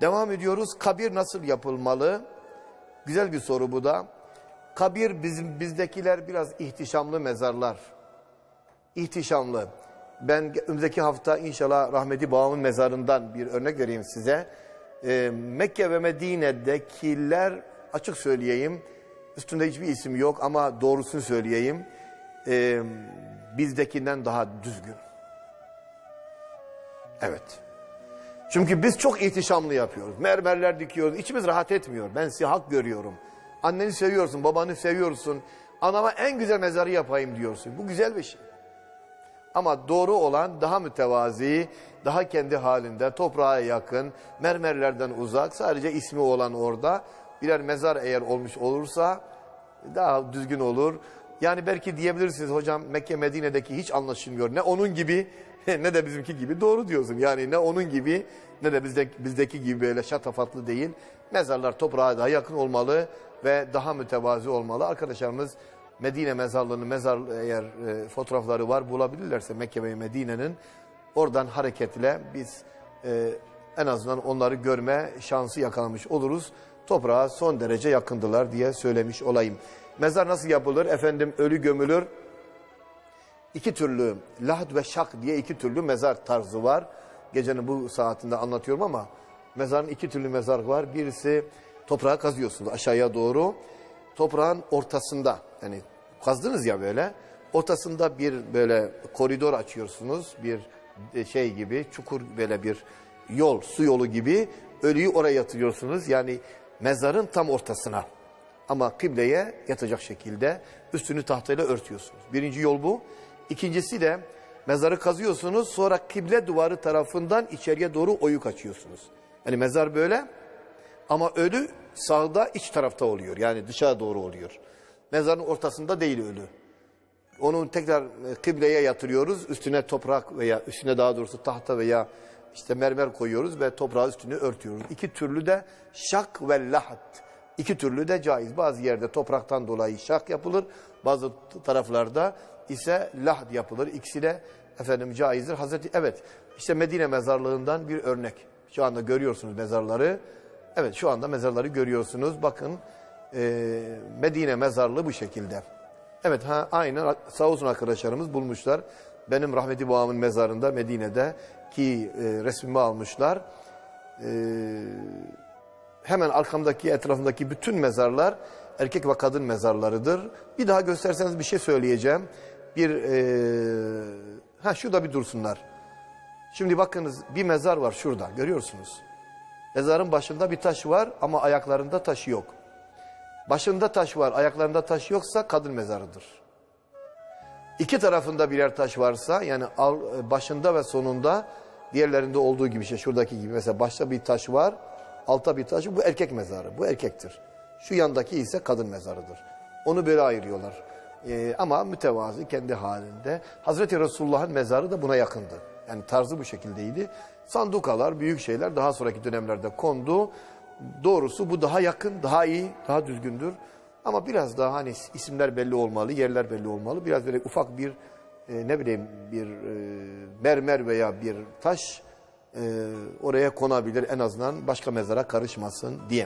Devam ediyoruz. Kabir nasıl yapılmalı? Güzel bir soru bu da. Kabir bizim bizdekiler biraz ihtişamlı mezarlar. İhtişamlı. Ben önümüzdeki hafta inşallah rahmeti babamın mezarından bir örnek vereyim size. Ee, Mekke ve Medine'dekiler açık söyleyeyim. Üstünde hiçbir isim yok ama doğrusunu söyleyeyim. Ee, bizdekinden daha düzgün. Evet. Çünkü biz çok ihtişamlı yapıyoruz. Mermerler dikiyoruz. İçimiz rahat etmiyor. Ben size hak görüyorum. Anneni seviyorsun, babanı seviyorsun. Anama en güzel mezarı yapayım diyorsun. Bu güzel bir şey. Ama doğru olan daha mütevazi, daha kendi halinde, toprağa yakın, mermerlerden uzak, sadece ismi olan orada birer mezar eğer olmuş olursa daha düzgün olur. Yani belki diyebilirsiniz hocam Mekke Medine'deki hiç anlaşılmıyor. Ne onun gibi ne de bizimki gibi doğru diyorsun. Yani ne onun gibi ne de bizdeki, bizdeki gibi böyle şatafatlı değil. Mezarlar toprağa daha yakın olmalı ve daha mütevazi olmalı. Arkadaşlarımız Medine mezarlığının mezar eğer e, fotoğrafları var bulabilirlerse Mekke ve Medine'nin oradan hareketle biz e, en azından onları görme şansı yakalamış oluruz. Toprağa son derece yakındılar diye söylemiş olayım. Mezar nasıl yapılır? Efendim ölü gömülür. İki türlü lahd ve şak diye iki türlü mezar tarzı var. Gecenin bu saatinde anlatıyorum ama mezarın iki türlü mezar var. Birisi toprağa kazıyorsunuz aşağıya doğru. Toprağın ortasında yani kazdınız ya böyle ortasında bir böyle koridor açıyorsunuz. Bir e, şey gibi çukur böyle bir yol su yolu gibi ölüyü oraya yatırıyorsunuz. Yani mezarın tam ortasına ama kıbleye yatacak şekilde üstünü tahtayla örtüyorsunuz. Birinci yol bu. İkincisi de mezarı kazıyorsunuz sonra kıble duvarı tarafından içeriye doğru oyuk açıyorsunuz. Yani mezar böyle ama ölü sağda iç tarafta oluyor yani dışarı doğru oluyor. Mezarın ortasında değil ölü. Onu tekrar e, kıbleye yatırıyoruz. Üstüne toprak veya üstüne daha doğrusu tahta veya işte mermer koyuyoruz ve toprağı üstünü örtüyoruz. İki türlü de şak ve lahat. İki türlü de caiz. Bazı yerde topraktan dolayı şak yapılır. Bazı taraflarda ise lahd yapılır. İkisi de efendim caizdir. Hazreti evet işte Medine mezarlığından bir örnek. Şu anda görüyorsunuz mezarları. Evet şu anda mezarları görüyorsunuz. Bakın e, Medine mezarlığı bu şekilde. Evet ha aynen sağ olsun arkadaşlarımız bulmuşlar. Benim rahmeti babamın mezarında Medine'de ki e, resmimi almışlar. E, hemen arkamdaki etrafındaki bütün mezarlar erkek ve kadın mezarlarıdır. Bir daha gösterseniz bir şey söyleyeceğim. Bir e, ha şurada bir dursunlar. Şimdi bakınız bir mezar var şurada görüyorsunuz. Mezarın başında bir taş var ama ayaklarında taşı yok. Başında taş var, ayaklarında taş yoksa kadın mezarıdır. İki tarafında birer taş varsa yani başında ve sonunda diğerlerinde olduğu gibi işte şuradaki gibi mesela başta bir taş var, altta bir taş bu erkek mezarı, bu erkektir. Şu yandaki ise kadın mezarıdır. Onu böyle ayırıyorlar. Ee, ama mütevazi kendi halinde. Hazreti Resulullah'ın mezarı da buna yakındı. Yani tarzı bu şekildeydi. Sandukalar, büyük şeyler daha sonraki dönemlerde kondu. Doğrusu bu daha yakın, daha iyi, daha düzgündür. Ama biraz daha hani isimler belli olmalı, yerler belli olmalı. Biraz böyle ufak bir e, ne bileyim bir e, mermer veya bir taş e, oraya konabilir en azından başka mezara karışmasın diye.